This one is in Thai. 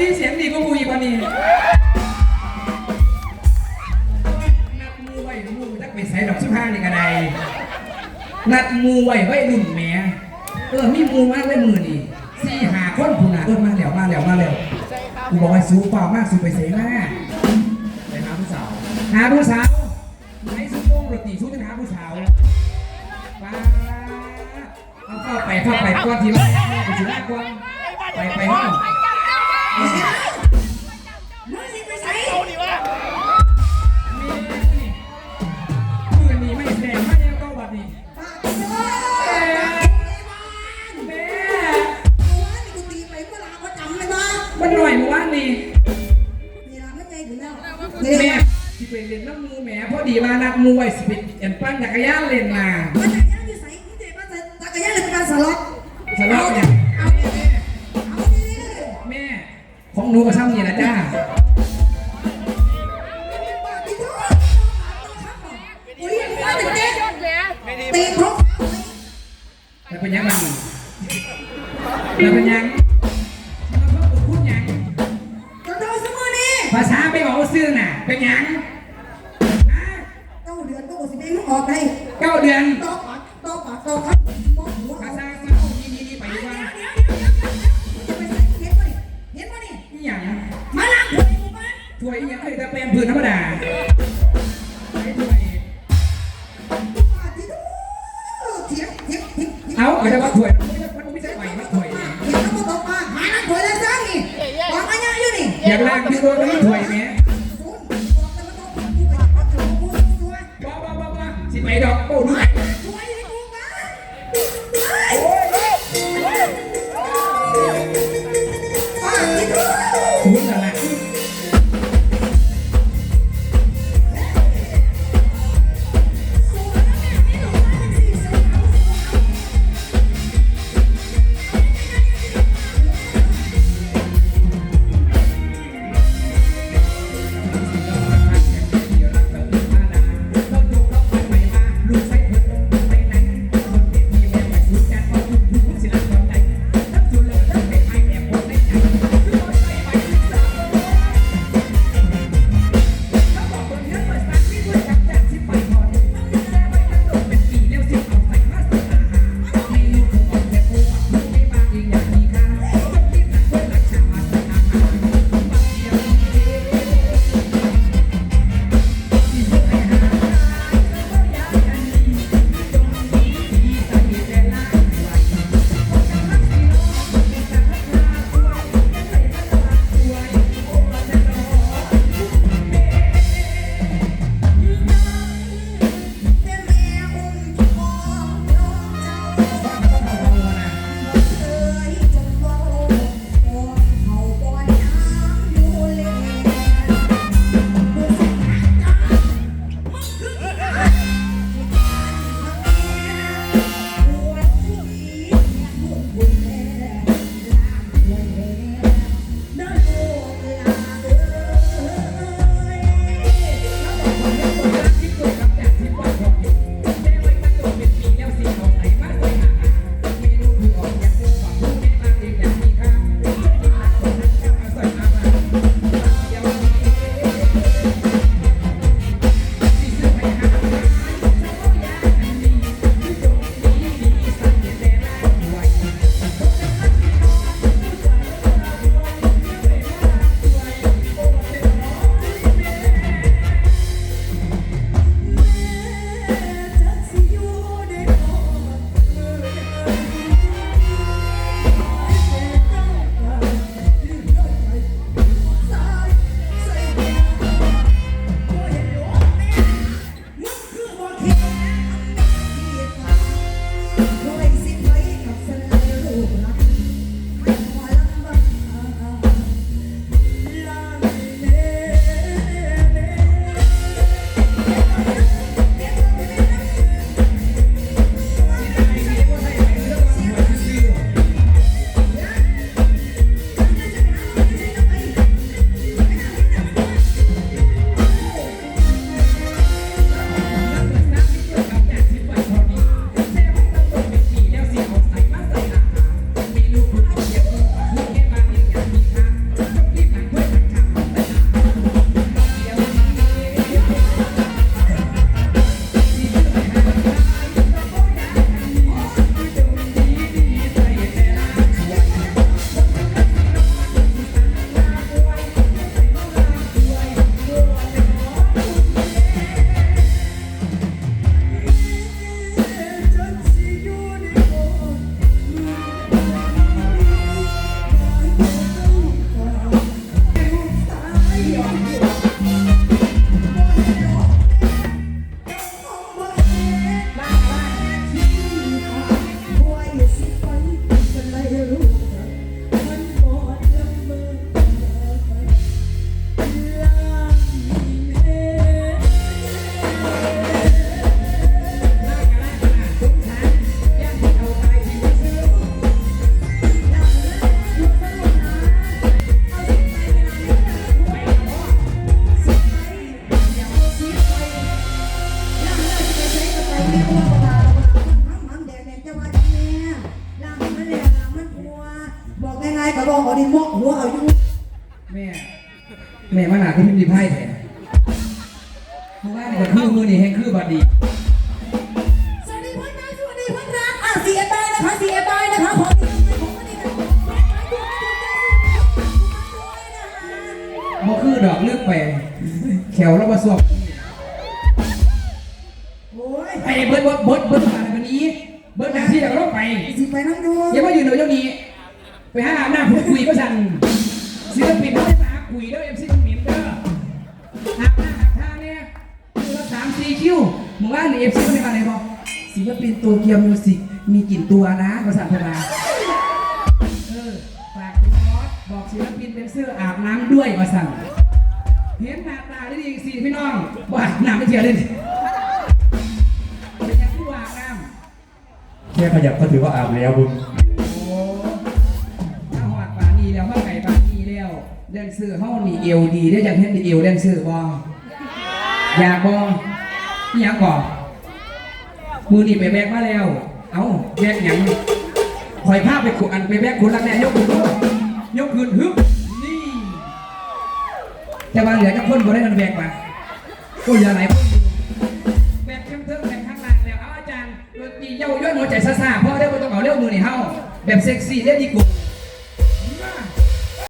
ที่เสียงดีก็มูอีกวันนี้นัดมูไว้มูจักไปใส่ดอกสิบห้านี่กันใดนัดมูไว้ไว้รุ่นแหม่เออมีมูมากเลยมือนี่สี่หาคนผู้น่ะเออมาแล้วมาแล้วมาแล้วกูบอกว่าสู้เปล่ามากสู้ไปเสียหน้าไปหาผู้สาวหาผู้สาวไหนสู้โป้งรถตีสู้จะหาผู้สาวป้าเอาเข้าไปเข้าไปก่อนทีละไปทีละก่อนไปไปห้อง มันหน่อยเมื่อวานนี้นี่ละไม่ใจถึงแล้วแม่ที่ไปเรียนน้ำมูแม่พอดีมานัดมูไว้สิเป็นเอ็นปั้นจักรยานเล่นมามาจากย่านที่ใส่กูเจ็บมาจากจักรยานเลยเป็นการสล็อตทะเลาะเนี่ยเอาดิเอาดิแม่ของหนูก็ช่างนี่นะจ้าปากที่ทุกโอ้ยว่าแต่เด็กเตะท้องแล้วเป็นยังไงแล้วเป็นยัง ซื้อน่ะ เป็นยังฮะเก้าเดือนก็โอสิเองออกได้เก้าเดือนต่อปากต่อปากต่อครับมองหัวภาเอาษาเก้านี่นี่นี่ไปดีกว่าจะไปใส่เห็นป่ะนี่เห็นป่ะนี่นี่อย่างมาล้างหัวในหมู่บ้านถวยยังเคยแต่เป็นพื้นธรรมดาไอ้ถวยปากที่ทุกเถียงเถียงเถียงเอาเอาแต่ว่าถวยมันไม่ใช่ไหวมันถวยเถียงแล้วก็บอกว่าหาล้างหัวเลยซะนี่บอกมาเนี่ยอยู่นี่อยากลากที่ตัวมันถวยไหม เพราะว่าเนี่ยก็คือมือนี่แห้งคือบัดดีสวัสดีเพื่อนนะสวัสดีเพื่อนรักอะ CFI นะคะ CFI นะคะขอที่นี่ของวันนี้นะบ่คือดอกเลือกไปแขวแล้วมาสวบโอ้ยไปเบิร์ดเบิร์ดเบิร์ดเบิร์ดมาวันนี้เบิร์ดหน้าที่แล้วก็ต้องไปสิไปนั่งดูอย่ามายืนเดี๋ยวเดี๋ยวนี้ไปหาอาบน้ำพูดคุยก็สั่นศิลปินเขาได้มาหาคุยเด้อเอ็มซีคุณหมิมเด้อหักหน้าหักท่าเนี่ย คือละสามสี่คิวหมู่บ้านนี่เอฟซีคนนี้มาไหนบอกศิลปินตัวเกียวมิวสิกมีกลิ่นตัวนะภาษาพมาเออฝากคุณบอสบอกศิลปินเป็นเสื้ออาบน้ำด้วยมาสั่งเห็นหน้าตาได้ดีสิพี่น้องว่าน้ำไม่เที่ยวเลยดิเป็นยังผู้อาบน้ำแค่ขยับก็ถือว่าอาบแล้วบุญโอ้ถ้าหอดปานนี้แล้วมาไก่ปานนี้แล้วแดนเซอร์เฮานี่เอวดีได้ออยากเห็นเอวแดนเซอร์บ่อยากบ่อี หยังบ่มือนี่ไปแบกมาแล้ว เอ้าแบกหยังคอยภาพไปขุอันไปแบกขุนรักแน่ยกขึ้นยกขึ้นฮึบนี่แต่ว่าเหลือจักคนบ่ได้กันแบกมาก็เหลือหลายคนแบกเข้มเทิงแบกข้างล่างแล้วเอาอาจารย์ดนตรีเย้าย้อนหัวใจซ่าๆเพราะได้บ่ต้องเอาเร็วมือนี่เฮาแบบเซ็กซี่ได้ดีกว่า